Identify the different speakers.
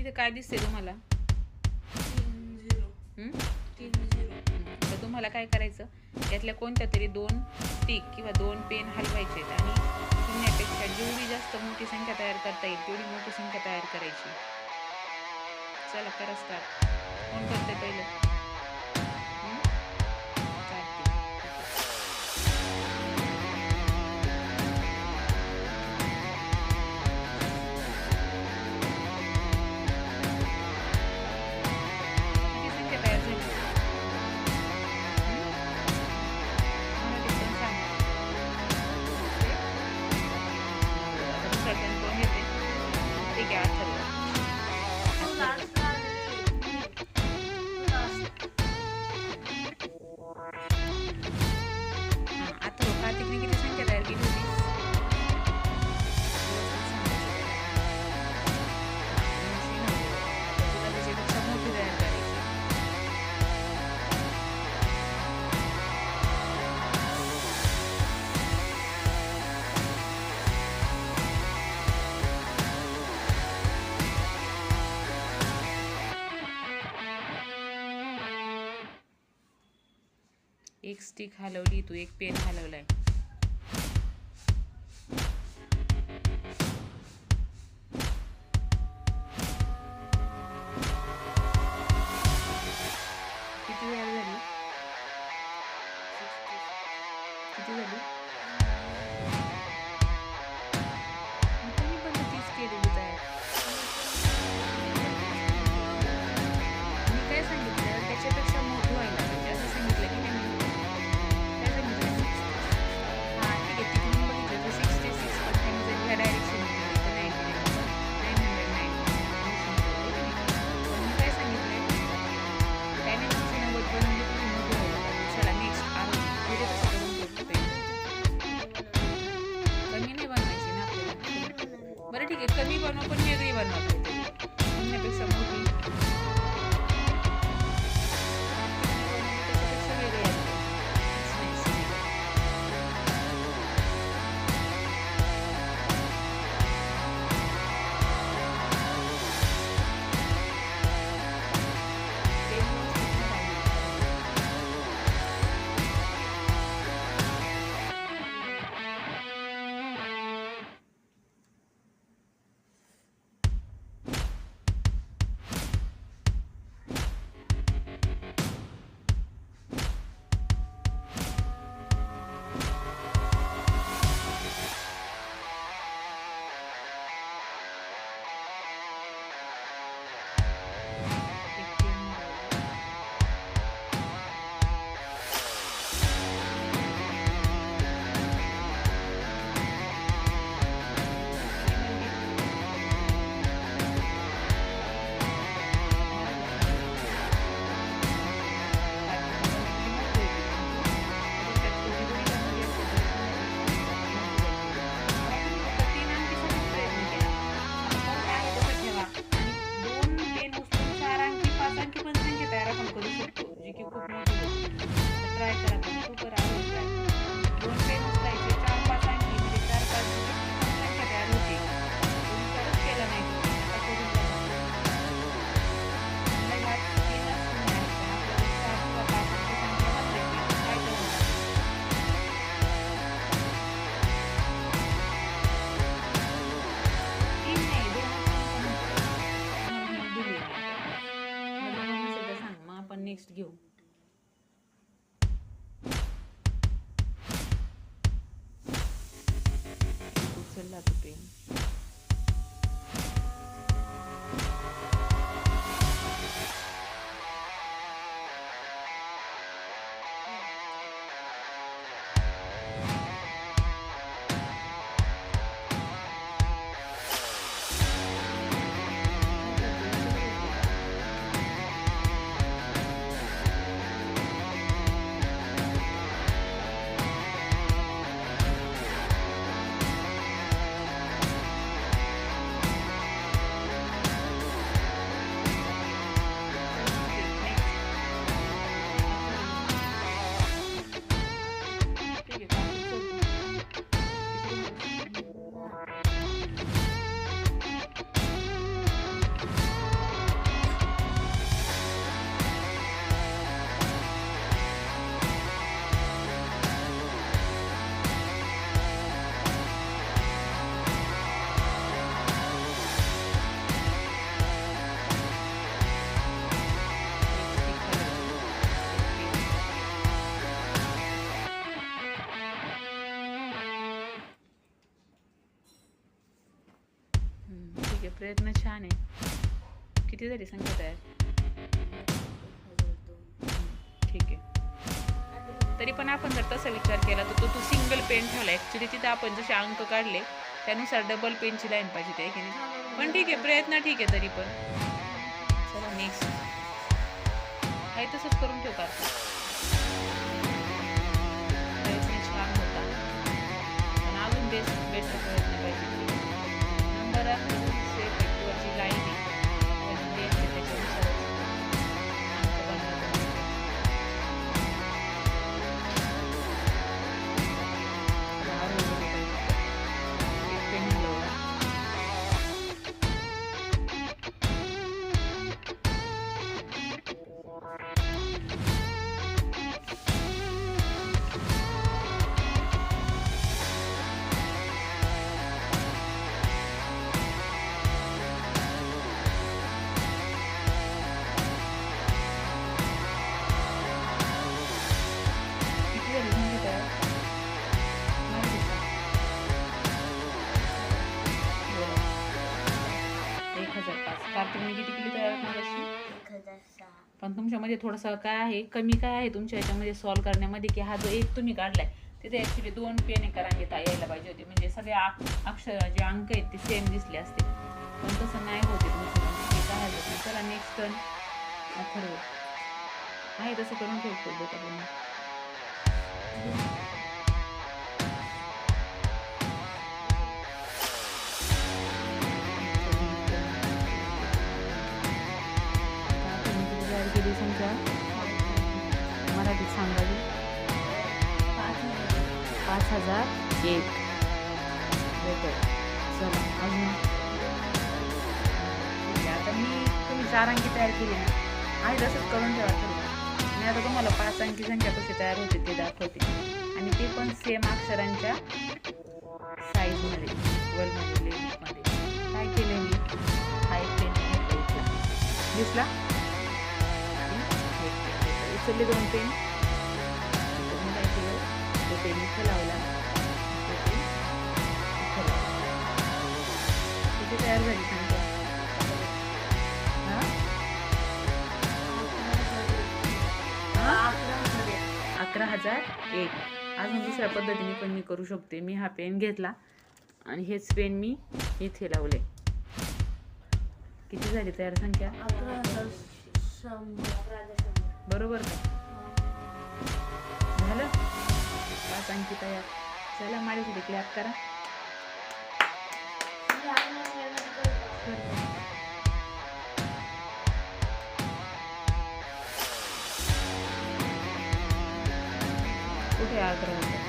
Speaker 1: इथे काय दिसते तुम्हाला? तर तुम्हाला काय करायचं? यातल्या कोणत्या तरी दोन टीक किंवा दोन पेन हलवायचे आहेत आणि शून्यापेक्षा जेवढी जास्त मोठी संख्या तयार करता येईल तेवढी मोठी संख्या तयार करायची. चला करा स्टार्ट कोण करते पहिलं? एक स्टिक हलवली तू एक पेन आहे amigos no ponía arriba, no. Me. घेऊ. उचलला तो पेन. प्रयत्न छान आहे किती झाली संख्या तयार ठीक आहे. तरी पण आपण जर तसा विचार केला तर तो तू सिंगल पेन ठेवला ॲक्च्युली तिथं आपण जसे अंक काढले त्यानुसार डबल पेनची लाईन पाहिजे ते की नाही? पण ठीक आहे प्रयत्न ठीक आहे तरी पण. चला नेक्स्ट काही तसंच करून ठेव का? छान होता. पण अजून बेस्ट बेस्ट प्रयत्न पाहिजे. नंबर पण तुमच्यामध्ये थोडंसं काय आहे? कमी काय आहे तुमच्या याच्यामध्ये सॉल्व करण्यामध्ये? की हा जो एक तुम्ही काढला आहे तिथे ॲक्च्युली दोन पेन एका घेता यायला पाहिजे होते. म्हणजे सगळे अक्षर जे अंक आहेत ते सेम दिसले असते. पण तसं नाही होते तुमचं. काय चला नेक्स्ट टर्न ठरवू आहे. तसं करून ठेवतो. एक बेटर चला अजून आता मी तुम्ही चार अंकी तयार केली ना आहे तसंच करून ठेवा तुम्ही मी आता तुम्हाला पाच अंकी संख्या कशी तयार होते ते दाखवते. आणि ते पण सेम अक्षरांच्या साईजमध्ये वर्ल्डमध्ये लेन्थमध्ये काय केले मी हा एक पेन. घेतला दिसला आणि एक पेन. घेतला उचलले दोन पेन. काय केलं तो पेन इथं लावला तयार झाली अकरा हजार एक. अजून दुसऱ्या पद्धतीने पण मी करू शकते. मी हा पेन घेतला आणि हेच पेन मी इथे लावले. किती झाली तयार संख्या? बरोबर का? झालं? पाच अंकी तयार. चला माझ्यासाठी क्लॅप करा. आग्रह है